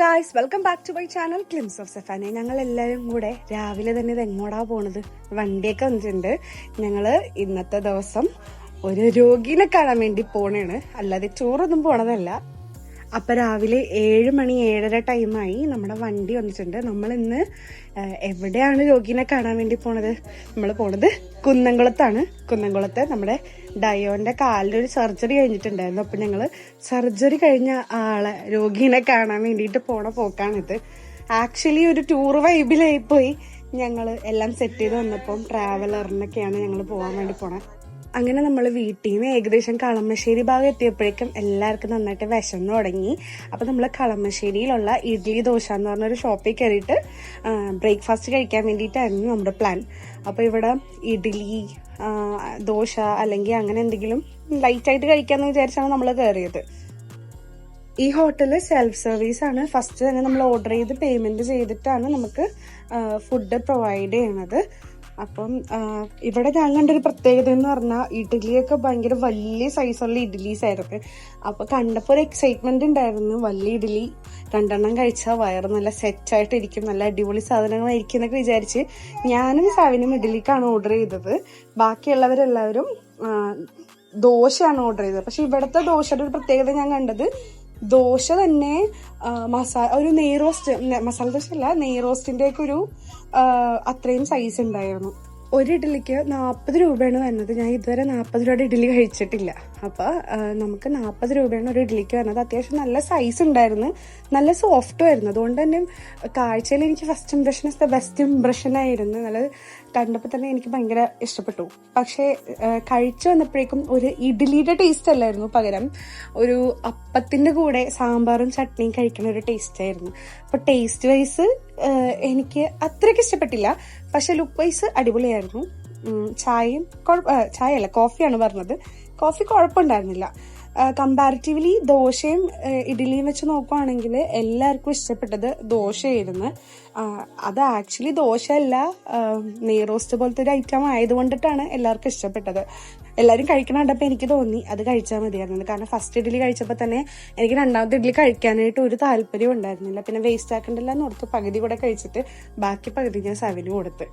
Guys welcome back to my channel glimpse of സെഫാനെ ഞങ്ങൾ എല്ലാവരും കൂടെ രാവിലെ തന്നെ ഇത് എങ്ങോട്ടാ പോണത്? വണ്ടിയൊക്കെ വന്നിട്ടുണ്ട്. ഞങ്ങൾ ഇന്നത്തെ ദിവസം ഒരു രോഗീനെ കാണാൻ വേണ്ടി പോണേണ്. അല്ലാതെ ടൂറൊന്നും പോണതല്ല. അപ്പൊ രാവിലെ ഏഴ് മണി ഏഴര ടൈമായി നമ്മുടെ വണ്ടി വന്നിട്ടുണ്ട്. നമ്മൾ ഇന്ന് എവിടെയാണ് രോഗീനെ കാണാൻ വേണ്ടി പോണത്? നമ്മൾ പോണത് കുന്നംകുളത്താണ്. കുന്നംകുളത്ത് നമ്മുടെ ഡയോന്റെ ഒരു സർജറി കഴിഞ്ഞിട്ടുണ്ടായിരുന്നു. അപ്പൊ ഞങ്ങൾ സർജറി കഴിഞ്ഞ ആളെ രോഗീനെ കാണാൻ വേണ്ടിയിട്ട് പോണ പോക്കാണിത്. ആക്ച്വലി ഒരു ടൂർ വൈബിലായി പോയി ഞങ്ങൾ എല്ലാം സെറ്റ് ചെയ്ത് വന്നപ്പം ട്രാവലറിനൊക്കെയാണ് ഞങ്ങൾ പോകാൻ വേണ്ടി പോണത് അങ്ങനെ നമ്മൾ വീട്ടിൽ നിന്ന് ഏകദേശം കളമശ്ശേരി ഭാഗം എത്തിയപ്പോഴേക്കും എല്ലാവർക്കും നന്നായിട്ട് വിശന്നു തുടങ്ങി. അപ്പം നമ്മൾ കളമശ്ശേരിയിലുള്ള ഇഡ്ലി ദോശ എന്ന് പറഞ്ഞൊരു ഷോപ്പിൽ കയറിയിട്ട് ബ്രേക്ക്ഫാസ്റ്റ് കഴിക്കാൻ വേണ്ടിയിട്ടായിരുന്നു നമ്മുടെ പ്ലാൻ അപ്പോൾ ഇവിടെ ഇഡ്ഡലി ദോശ അല്ലെങ്കിൽ അങ്ങനെ എന്തെങ്കിലും ലൈറ്റായിട്ട് കഴിക്കാമെന്ന് വിചാരിച്ചാണ് നമ്മൾ കയറിയത് ഈ ഹോട്ടൽ സെൽഫ് സർവീസ് ആണ്. ഫസ്റ്റ് തന്നെ നമ്മൾ ഓർഡർ ചെയ്ത് പേയ്മെന്റ് ചെയ്തിട്ടാണ് നമുക്ക് ഫുഡ് പ്രൊവൈഡ് ചെയ്യുന്നത്. അപ്പം ഇവിടെ ഞാൻ കണ്ടൊരു പ്രത്യേകത എന്ന് പറഞ്ഞാൽ ഇഡ്ഡലിയൊക്കെ ഭയങ്കര വലിയ സൈസുള്ള ഇഡ്ഡലീസ് ആയിരുന്നു. അപ്പോൾ കണ്ടപ്പോൾ ഒരു എക്സൈറ്റ്മെന്റ് ഉണ്ടായിരുന്നു. വലിയ ഇഡ്ഡലി രണ്ടെണ്ണം കഴിച്ചാൽ വയറ് നല്ല സെറ്റായിട്ടിരിക്കും നല്ല അടിപൊളി സാധനങ്ങളായിരിക്കും എന്നൊക്കെ വിചാരിച്ച് ഞാനും സാവിനും ഇഡ്ഡലിക്കാണ് ഓർഡർ ചെയ്തത്. ബാക്കിയുള്ളവരെല്ലാവരും ദോശയാണ് ഓർഡർ ചെയ്തത്. പക്ഷെ ഇവിടുത്തെ ദോശയുടെ ഒരു പ്രത്യേകത ഞാൻ കണ്ടത് ദോശ തന്നെ മസാല ഒരു നെയ്റോസ്റ്റ് മസാല ദോശ അല്ല നെയ്റോസ്റ്റിന്റെ ഒക്കെ ഒരു അത്രയും സൈസ് ഉണ്ടായിരുന്നു. ഒരു ഇഡ്ഡലിക്ക് നാൽപ്പത് രൂപയാണ് വന്നത്. ഞാൻ ഇതുവരെ നാൽപ്പത് രൂപയുടെ ഇഡ്ഡലി കഴിച്ചിട്ടില്ല. അപ്പൊ നമുക്ക് നാൽപ്പത് രൂപയാണ് ഒരു ഇഡ്ഡലിക്ക് വന്നത്. അത്യാവശ്യം നല്ല സൈസ് ഉണ്ടായിരുന്നു. നല്ല സോഫ്റ്റും ആയിരുന്നു. അതുകൊണ്ട് തന്നെ കാഴ്ചയിൽ എനിക്ക് ഫസ്റ്റ് ഇംപ്രഷൻ ബെസ്റ്റ് ഇംപ്രഷൻ ആയിരുന്നു. നല്ല കണ്ടപ്പോൾ തന്നെ എനിക്ക് ഭയങ്കര ഇഷ്ടപ്പെട്ടു. പക്ഷേ കഴിച്ചു വന്നപ്പോഴേക്കും ഒരു ഇഡ്ഡലിയുടെ ടേസ്റ്റ് അല്ലായിരുന്നു പകരം. ഒരു അപ്പത്തിന്റെ കൂടെ സാമ്പാറും ചട്നിയും കഴിക്കുന്ന ഒരു ടേസ്റ്റ് ആയിരുന്നു. അപ്പോൾ ടേസ്റ്റ് വൈസ് എനിക്ക് അത്രയ്ക്ക് ഇഷ്ടപ്പെട്ടില്ല. പക്ഷെ ലുക്ക് വൈസ് അടിപൊളിയായിരുന്നു. ചായയും ചായ അല്ല കോഫിയാണ് പറഞ്ഞത്. കോഫി കുഴപ്പമുണ്ടായിരുന്നില്ല. കമ്പാരിറ്റീവ്ലി ദോശയും ഇഡ്ഡലിയും വെച്ച് നോക്കുവാണെങ്കിൽ എല്ലാവർക്കും ഇഷ്ടപ്പെട്ടത് ദോശയായിരുന്നു. അത് ആക്ച്വലി ദോശയല്ല നെയ്റോസ്റ്റ് നെയ് റോസ്റ്റ് പോലത്തെ ഒരു ഐറ്റം ആയതുകൊണ്ടിട്ടാണ് എല്ലാവർക്കും ഇഷ്ടപ്പെട്ടത്. എല്ലാവരും കഴിക്കണ കണ്ടപ്പോൾ എനിക്ക് തോന്നി അത് കഴിച്ചാൽ മതിയായിരുന്നു. കാരണം ഫസ്റ്റ് ഇഡ്ഡലി കഴിച്ചപ്പോൾ തന്നെ എനിക്ക് രണ്ടാമത്തെ ഇഡ്ഡലി കഴിക്കാനായിട്ട് ഒരു താല്പര്യം ഉണ്ടായിരുന്നില്ല. പിന്നെ വേസ്റ്റ് ആക്കണ്ടല്ല എന്ന് ഓർത്ത് പകുതി കൂടെ കഴിച്ചിട്ട് ബാക്കി പകുതി ഞാൻ സവിന് കൊടുത്ത്.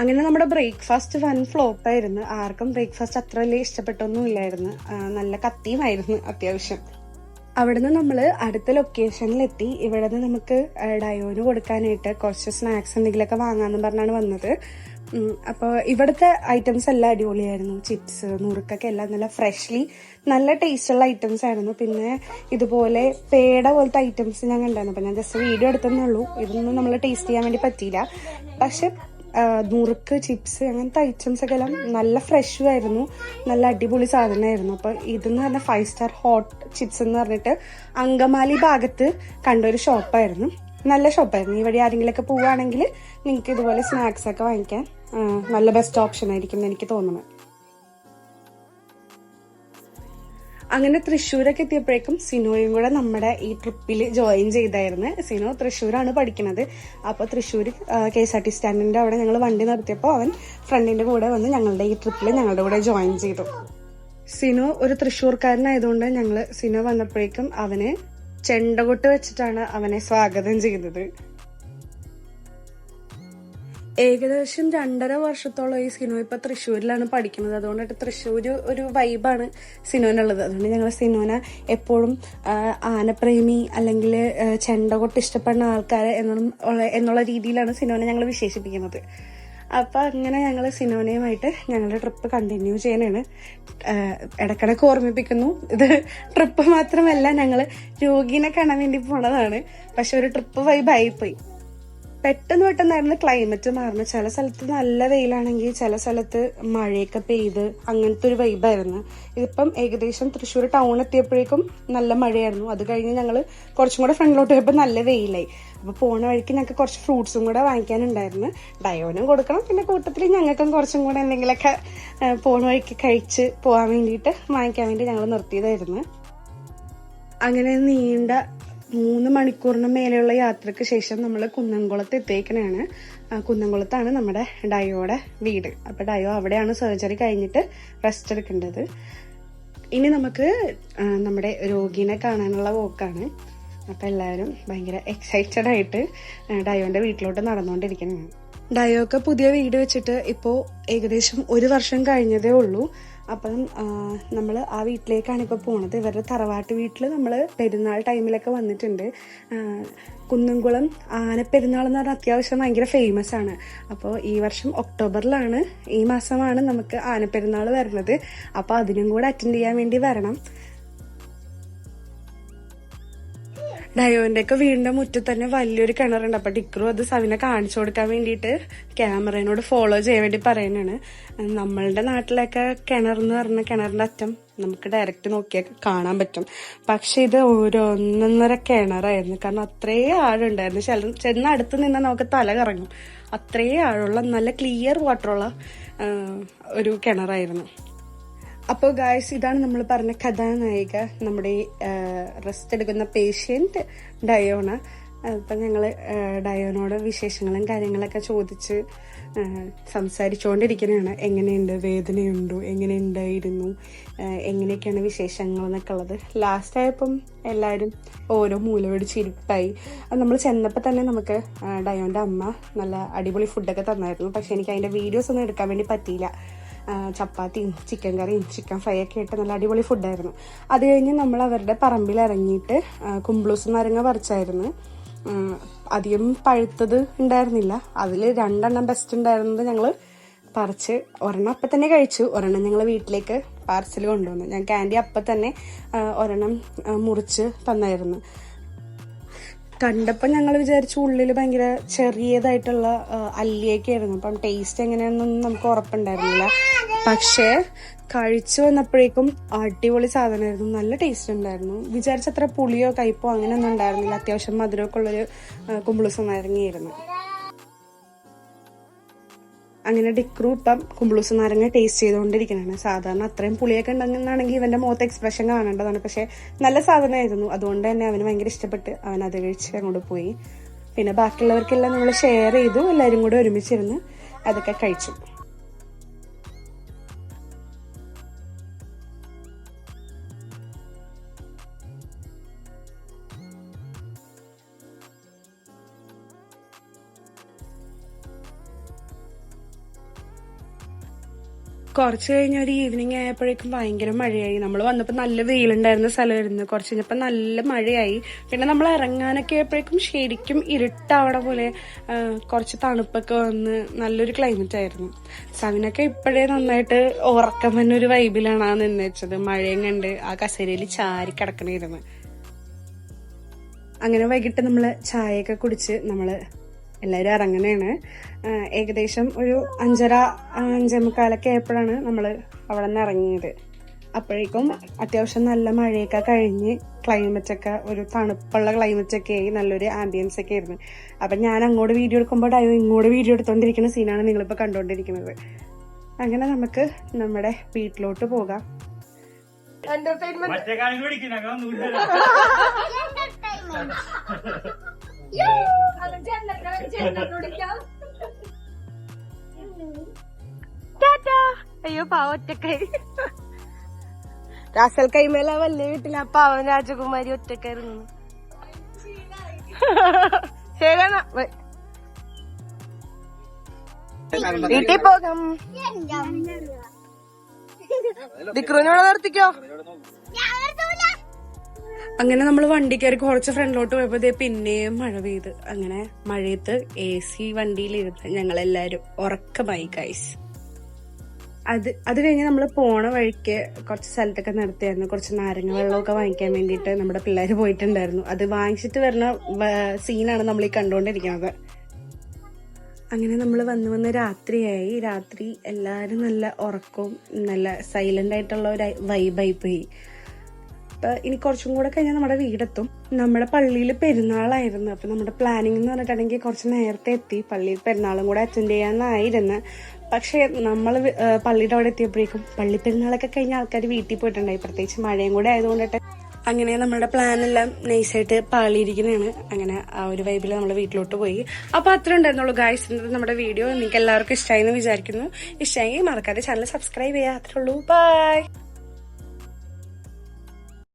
അങ്ങനെ നമ്മുടെ ബ്രേക്ക്ഫാസ്റ്റ് വൻ ഫ്ലോപ്പ് ആയിരുന്നു. ആർക്കും ബ്രേക്ക്ഫാസ്റ്റ് അത്ര വലിയ ഇഷ്ടപ്പെട്ടൊന്നും ഇല്ലായിരുന്നു നല്ല കത്തിയുമായിരുന്നു അത്യാവശ്യം. അവിടുന്ന് നമ്മൾ അടുത്ത ലൊക്കേഷനിലെത്തി ഇവിടെ നിന്ന് നമുക്ക് ഡയോന് കൊടുക്കാനായിട്ട് കുറച്ച് സ്നാക്സ് എന്തെങ്കിലുമൊക്കെ വാങ്ങാമെന്ന് പറഞ്ഞാണ് വന്നത്. അപ്പോൾ ഇവിടുത്തെ ഐറ്റംസ് എല്ലാം അടിപൊളിയായിരുന്നു. ചിപ്സ് നുറുക്കൊക്കെ എല്ലാം നല്ല ഫ്രഷ്ലി നല്ല ടേസ്റ്റുള്ള ഐറ്റംസ് ആയിരുന്നു. പിന്നെ ഇതുപോലെ പേട പോലത്തെ ഐറ്റംസ് ഞാൻ കണ്ടായിരുന്നു. അപ്പം ഞാൻ ജസ്റ്റ് വീഡിയോ എടുത്തതെന്നുള്ളൂ ഇതൊന്നും നമ്മൾ ടേസ്റ്റ് ചെയ്യാൻ വേണ്ടി പറ്റിയില്ല. പക്ഷെ നുറുക്ക് ചിപ്സ് അങ്ങനത്തെ ഐറ്റംസ് ഒക്കെ എല്ലാം നല്ല ഫ്രഷും ആയിരുന്നു. നല്ല അടിപൊളി സാധനമായിരുന്നു. അപ്പൊ ഇതെന്ന് പറഞ്ഞ ഫൈവ് സ്റ്റാർ ഹോട്ട് ചിപ്സ് എന്ന് പറഞ്ഞിട്ട് അങ്കമാലി ഭാഗത്ത് കണ്ട ഒരു ഷോപ്പായിരുന്നു നല്ല ഷോപ്പായിരുന്നു ഈ വഴി ആരെങ്കിലുമൊക്കെ പോവുകയാണെങ്കിൽ നിങ്ങൾക്ക് ഇതുപോലെ സ്നാക്സ് ഒക്കെ വാങ്ങിക്കാൻ നല്ല ബെസ്റ്റ് ഓപ്ഷൻ ആയിരിക്കും എന്ന് എനിക്ക് തോന്നുന്നത്. അങ്ങനെ തൃശ്ശൂരൊക്കെ എത്തിയപ്പോഴേക്കും സിനോയും കൂടെ നമ്മുടെ ഈ ട്രിപ്പിൽ ജോയിൻ ചെയ്തായിരുന്നു. സിനോ തൃശ്ശൂരാണ് പഠിക്കുന്നത് അപ്പോൾ Thrissur K S R T സ്റ്റാൻഡിന്റെ അവിടെ ഞങ്ങൾ വണ്ടി നിർത്തിയപ്പോൾ അവൻ ഫ്രണ്ടിന്റെ കൂടെ വന്ന് ഞങ്ങളുടെ ഈ ട്രിപ്പിൽ ഞങ്ങളുടെ കൂടെ ജോയിൻ ചെയ്തു. സിനോ ഒരു തൃശ്ശൂർക്കാരനായതുകൊണ്ട് ഞങ്ങൾ സിനോ വന്നപ്പോഴേക്കും അവന് ചെണ്ടകൊട്ട് വെച്ചിട്ടാണ് അവനെ സ്വാഗതം ചെയ്തത്. ഏകദേശം രണ്ടര വർഷത്തോളം ഈ സിനിമ ഇപ്പൊ തൃശ്ശൂരിലാണ് പഠിക്കുന്നത്. അതുകൊണ്ടിട്ട് തൃശ്ശൂർ ഒരു വൈബാണ് സിനോനുള്ളത് അതുകൊണ്ട് ഞങ്ങൾ സിനോന എപ്പോഴും ആനപ്രേമി അല്ലെങ്കിൽ ചെണ്ട കൊട്ട് ഇഷ്ടപ്പെടുന്ന ആൾക്കാർ എന്നുള്ള എന്നുള്ള രീതിയിലാണ് സിനോനെ ഞങ്ങൾ വിശേഷിപ്പിക്കുന്നത്. അപ്പൊ അങ്ങനെ ഞങ്ങൾ സിനോനയുമായിട്ട് ഞങ്ങളുടെ ട്രിപ്പ് കണ്ടിന്യൂ ചെയ്യാനാണ് ഇടക്കിടക്ക് ഓർമ്മിപ്പിക്കുന്നു. ഇത് ട്രിപ്പ് മാത്രമല്ല ഞങ്ങൾ രോഗീനെ കാണാൻ വേണ്ടി പോണതാണ്. പക്ഷെ ഒരു ട്രിപ്പ് വൈബായിപ്പോയി പെട്ടെന്ന് പെട്ടെന്നായിരുന്നു ക്ലൈമറ്റ് മാറുന്നത്. ചില സ്ഥലത്ത് നല്ല വെയിലാണെങ്കിൽ ചില സ്ഥലത്ത് മഴയൊക്കെ പെയ്ത് അങ്ങനത്തെ ഒരു വൈബായിരുന്നു ഇതിപ്പം ഏകദേശം തൃശ്ശൂർ ടൗൺ എത്തിയപ്പോഴേക്കും നല്ല മഴയായിരുന്നു. അത് കഴിഞ്ഞ് ഞങ്ങൾ കുറച്ചും കൂടെ ഫ്രണ്ടിലോട്ട് പോയപ്പോൾ നല്ല വെയിലായി. അപ്പൊ പോണ വഴിക്ക് ഞങ്ങൾക്ക് കുറച്ച് ഫ്രൂട്ട്സും കൂടെ വാങ്ങിക്കാനുണ്ടായിരുന്നു. ഡയോനും കൊടുക്കണം പിന്നെ കൂട്ടത്തിൽ ഞങ്ങൾക്കും കുറച്ചും കൂടെ എന്തെങ്കിലുമൊക്കെ പോണ വഴിക്ക് കഴിച്ച് പോകാൻ വേണ്ടിയിട്ട് വാങ്ങിക്കാൻ വേണ്ടി ഞങ്ങൾ നിർത്തിയതായിരുന്നു. അങ്ങനെ നീണ്ട മൂന്ന് മണിക്കൂറിന് മേലെയുള്ള യാത്രയ്ക്ക് ശേഷം നമ്മൾ കുന്നംകുളത്ത് എത്തിയേക്കണാണ്. കുന്നംകുളത്താണ് നമ്മുടെ ഡയോയുടെ വീട്. അപ്പൊ ഡയോ അവിടെയാണ് സർജറി കഴിഞ്ഞിട്ട് റെസ്റ്റ് എടുക്കേണ്ടത്. ഇനി നമുക്ക് നമ്മുടെ രോഗീനെ കാണാനുള്ള വോക്കാണ് അപ്പൊ എല്ലാവരും ഭയങ്കര എക്സൈറ്റഡ് ആയിട്ട് ഡയോന്റെ വീട്ടിലോട്ട് നടന്നുകൊണ്ടിരിക്കുന്നതാണ് ഒക്കെ പുതിയ വീട് വെച്ചിട്ട് ഇപ്പോ ഏകദേശം ഒരു വർഷം കഴിഞ്ഞതേ ഉള്ളൂ. അപ്പം നമ്മൾ ആ വീട്ടിലേക്കാണ് ഇപ്പോൾ പോണത്. ഇവരുടെ തറവാട്ട് വീട്ടിൽ നമ്മൾ പെരുന്നാൾ ടൈമിലൊക്കെ വന്നിട്ടുണ്ട്. കുന്നുംകുളം ആനപ്പെരുന്നാൾ എന്ന് പറഞ്ഞാൽ അത്യാവശ്യം ഭയങ്കര ഫേമസ് ആണ്. അപ്പോൾ ഈ വർഷം ഒക്ടോബറിലാണ് ഈ മാസമാണ് നമുക്ക് ആനപ്പെരുന്നാൾ വരുന്നത്. അപ്പോൾ അതിനും കൂടെ അറ്റൻഡ് ചെയ്യാൻ വേണ്ടി വരണം. ഡയോന്റെ ഒക്കെ വീടിന്റെ മുറ്റത്ത് തന്നെ വലിയൊരു കിണറുണ്ട്. അപ്പൊ ടിക്രു അത് സവിനെ കാണിച്ചു കൊടുക്കാൻ വേണ്ടിയിട്ട് ക്യാമറയോട് ഫോളോ ചെയ്യാൻ വേണ്ടി പറയുന്നതാണ്. നമ്മളുടെ നാട്ടിലൊക്കെ കിണർ എന്ന് പറഞ്ഞ കിണറിന്റെ അറ്റം നമുക്ക് ഡയറക്റ്റ് നോക്കിയാൽ കാണാൻ പറ്റും. പക്ഷെ ഇത് ഓരോന്നൊന്നര കിണറായിരുന്നു. കാരണം അത്രേ ആഴുണ്ടായിരുന്നു ചില ചെന്ന അടുത്ത് നിന്ന് നമുക്ക് തല കറങ്ങും. അത്രേ ആഴുള്ള നല്ല ക്ലിയർ വാട്ടറുള്ള ഒരു കിണറായിരുന്നു. അപ്പോൾ ഗായ്സ് ഇതാണ് നമ്മൾ പറഞ്ഞ കഥാനായിക നമ്മുടെ റെസ്റ്റ് എടുക്കുന്ന പേഷ്യന്റ് ഡയോണ. അപ്പം ഞങ്ങൾ ഡയോനോട് വിശേഷങ്ങളും കാര്യങ്ങളൊക്കെ ചോദിച്ച് സംസാരിച്ചുകൊണ്ടിരിക്കുന്നതാണ് എങ്ങനെയുണ്ട്? വേദനയുണ്ടോ? എങ്ങനെ ഉണ്ടായിരുന്നു എങ്ങനെയൊക്കെയാണ് വിശേഷങ്ങൾ എന്നൊക്കെ ഉള്ളത്. ലാസ്റ്റ് ആയപ്പം എല്ലാവരും ഓരോ മൂല ചിരിപ്പായി അത് നമ്മൾ ചെന്നപ്പോൾ തന്നെ നമുക്ക് ഡയോന്റെ അമ്മ നല്ല അടിപൊളി ഫുഡൊക്കെ തന്നായിരുന്നു. പക്ഷേ എനിക്ക് അതിന്റെ വീഡിയോസ് ഒന്നും എടുക്കാൻ വേണ്ടി പറ്റിയില്ല. ചപ്പാത്തിയും ചിക്കൻ കറിയും ചിക്കൻ ഫ്രൈ ഒക്കെ ഇട്ട് നല്ല അടിപൊളി ഫുഡായിരുന്നു അത് കഴിഞ്ഞ് നമ്മൾ അവരുടെ പറമ്പിൽ ഇറങ്ങിയിട്ട് കുമ്പ്ലൂസ് നാരങ്ങ പറിച്ചായിരുന്നു. അധികം പഴുത്തത് ഉണ്ടായിരുന്നില്ല. അതിൽ രണ്ടെണ്ണം ബെസ്റ്റ് ഉണ്ടായിരുന്നത് ഞങ്ങൾ പറിച്ച് ഒരെണ്ണം അപ്പം തന്നെ കഴിച്ചു. ഒരെണ്ണം ഞങ്ങൾ വീട്ടിലേക്ക് പാർസൽ കൊണ്ടുവന്നു. ഞാൻ ക്യാൻഡി അപ്പം തന്നെ ഒരെണ്ണം മുറിച്ച് തന്നായിരുന്നു. കണ്ടപ്പോൾ ഞങ്ങൾ വിചാരിച്ചു ഉള്ളിൽ ഭയങ്കര ചെറിയതായിട്ടുള്ള അല്ലിയൊക്കെ ആയിരുന്നു. അപ്പം ടേസ്റ്റ് എങ്ങനെയാണെന്നൊന്നും നമുക്ക് ഉറപ്പുണ്ടായിരുന്നില്ല. പക്ഷേ കഴിച്ചു വന്നപ്പോഴേക്കും അടിപൊളി സാധനമായിരുന്നു. നല്ല ടേസ്റ്റ് ഉണ്ടായിരുന്നു. വിചാരിച്ചത്ര പുളിയോ കയ്പോ അങ്ങനെയൊന്നും ഉണ്ടായിരുന്നില്ല. അത്യാവശ്യം മധുരമൊക്കെ ഉള്ളൊരു കുമ്പിളുസം നാരങ്ങയായിരുന്നു. അങ്ങനെ ഡിക്രു ഇപ്പം കുമ്പിളൂസ് നാരങ്ങ ടേസ്റ്റ് ചെയ്തുകൊണ്ടിരിക്കുന്നതാണ് സാധാരണ അത്രയും പുളിയൊക്കെ ഉണ്ടെന്നാണെങ്കിൽ ഇവന്റെ മുഖത്ത് എക്സ്പ്രഷൻ കാണേണ്ടതാണ്. പക്ഷെ നല്ല സാധനമായിരുന്നു. അതുകൊണ്ട് തന്നെ അവന് ഭയങ്കര ഇഷ്ടപ്പെട്ട് അവൻ അത് കഴിച്ച് അങ്ങോട്ട് പോയി. പിന്നെ ബാക്കിയുള്ളവർക്കെല്ലാം നമ്മൾ ഷെയർ ചെയ്തു. എല്ലാവരും കൂടെ ഒരുമിച്ചിരുന്ന് അതൊക്കെ കഴിച്ചു. കുറച്ച് കഴിഞ്ഞ ഒരു ഈവനിങ് ആയപ്പോഴേക്കും ഭയങ്കര മഴയായി. നമ്മൾ വന്നപ്പോൾ നല്ല വെയിലുണ്ടായിരുന്ന സ്ഥലമായിരുന്നു. കുറച്ച് കഴിഞ്ഞപ്പോൾ നല്ല മഴയായി. പിന്നെ നമ്മൾ ഇറങ്ങാനൊക്കെ ആയപ്പോഴേക്കും ശരിക്കും ഇരുട്ടാവണ പോലെ കുറച്ച് തണുപ്പൊക്കെ വന്ന് നല്ലൊരു ക്ലൈമറ്റ് ആയിരുന്നു. സവിനൊക്കെ ഇപ്പോഴേ നന്നായിട്ട് ഉറക്കം തന്നെ ഒരു വൈബിലാണ് ആ വെച്ചത്. മഴയും കണ്ട് ആ കസേരയിൽ ചാരി കിടക്കണിരുന്നു അങ്ങനെ വൈകിട്ട് നമ്മൾ ചായയൊക്കെ കുടിച്ച് നമ്മൾ എല്ലാവരും ഇറങ്ങണേണ് ഏകദേശം ഒരു അഞ്ചര അഞ്ചേമുക്കാലൊക്കെ അഞ്ചേ മുക്കാലൊക്കെ ആയപ്പോഴാണ് നമ്മൾ അവിടെ നിന്ന് ഇറങ്ങിയത്. അപ്പോഴേക്കും അത്യാവശ്യം നല്ല മഴയൊക്കെ കഴിഞ്ഞ് ക്ലൈമറ്റൊക്കെ ഒരു തണുപ്പുള്ള ക്ലൈമറ്റ് ഒക്കെ ആയി നല്ലൊരു ആംബിയൻസ് ഒക്കെ ആയിരുന്നു. അപ്പം ഞാൻ അങ്ങോട്ട് വീഡിയോ എടുക്കുമ്പോൾ ഡൈവ് ഇങ്ങോട്ട് വീഡിയോ എടുത്തുകൊണ്ടിരിക്കുന്ന സീനാണ് നിങ്ങളിപ്പോൾ കണ്ടുകൊണ്ടിരിക്കുന്നത് അങ്ങനെ നമുക്ക് നമ്മുടെ വീട്ടിലോട്ട് പോകാം. എന്റർടൈൻമെന്റ് അയ്യോ പാവൊറ്റക്കായി റാസൽ കൈമേല വല്യ വീട്ടിൽ ആ പാവൻ രാജകുമാരി ഒറ്റക്കായിരുന്നു ശരിയാണ് വീട്ടിൽ പോകാം. ദിക്രൂനോടെ നിർത്തിക്കോ. അങ്ങനെ നമ്മൾ വണ്ടി കയറി കുറച്ച് ഫ്രണ്ടിലോട്ട് പോയപ്പോ ദേ പിന്നെയും മഴ പെയ്ത്. അങ്ങനെ മഴയത്ത് എ സി വണ്ടിയിലിരുന്ന് ഞങ്ങൾ എല്ലാരും ഉറക്കമായി കൈസ് അത് അത് കഴിഞ്ഞ് നമ്മൾ പോണ വഴിക്ക് കുറച്ച് സ്ഥലത്തൊക്കെ നിർത്തിയായിരുന്നു. കുറച്ച് നാരങ്ങ വെള്ളമൊക്കെ വാങ്ങിക്കാൻ വേണ്ടിയിട്ട് നമ്മുടെ പിള്ളേർ പോയിട്ടുണ്ടായിരുന്നു. അത് വാങ്ങിച്ചിട്ട് വരുന്ന സീനാണ് നമ്മൾ ഈ കണ്ടുകൊണ്ടിരിക്കുന്നത് അങ്ങനെ നമ്മൾ വന്ന് വന്ന് രാത്രിയായി. രാത്രി എല്ലാവരും നല്ല ഉറക്കവും നല്ല സൈലന്റ് ആയിട്ടുള്ള ഒരു വൈബായി പോയി. ഇനി കുറച്ചും കൂടെ കഴിഞ്ഞാൽ നമ്മുടെ വീടെത്തും. നമ്മുടെ പള്ളിയിൽ പെരുന്നാളായിരുന്നു. അപ്പൊ നമ്മുടെ പ്ലാനിങ് എന്ന് പറഞ്ഞിട്ടുണ്ടെങ്കിൽ കുറച്ച് നേരത്തെ എത്തി. പള്ളിയിൽ പെരുന്നാളും കൂടെ അറ്റൻഡ് ചെയ്യാനായിരുന്നു. പക്ഷെ നമ്മൾ പള്ളിയുടെ അവിടെ എത്തിയപ്പോഴേക്കും പള്ളി പെരുന്നാളൊക്കെ കഴിഞ്ഞ ആൾക്കാർ വീട്ടിൽ പോയിട്ടുണ്ടായി. പ്രത്യേകിച്ച് മഴയും കൂടെ ആയതുകൊണ്ടിട്ട്. അങ്ങനെ നമ്മുടെ പ്ലാനെല്ലാം നൈസായിട്ട് പാളിയിരിക്കുന്നതാണ്. അങ്ങനെ ആ ഒരു വൈബിൽ നമ്മൾ വീട്ടിലോട്ട് പോയി. അപ്പൊ അത്ര ഉണ്ടായിരുന്നുള്ളൂ ഗായ്സ് നമ്മുടെ വീഡിയോ നിങ്ങൾക്ക് എല്ലാവർക്കും ഇഷ്ടമായി എന്ന് വിചാരിക്കുന്നു. ഇഷ്ടമായി മറക്കാതെ ചാനൽ സബ്സ്ക്രൈബ് ചെയ്യുക. അത്രേ ഉള്ളൂ. ബൈ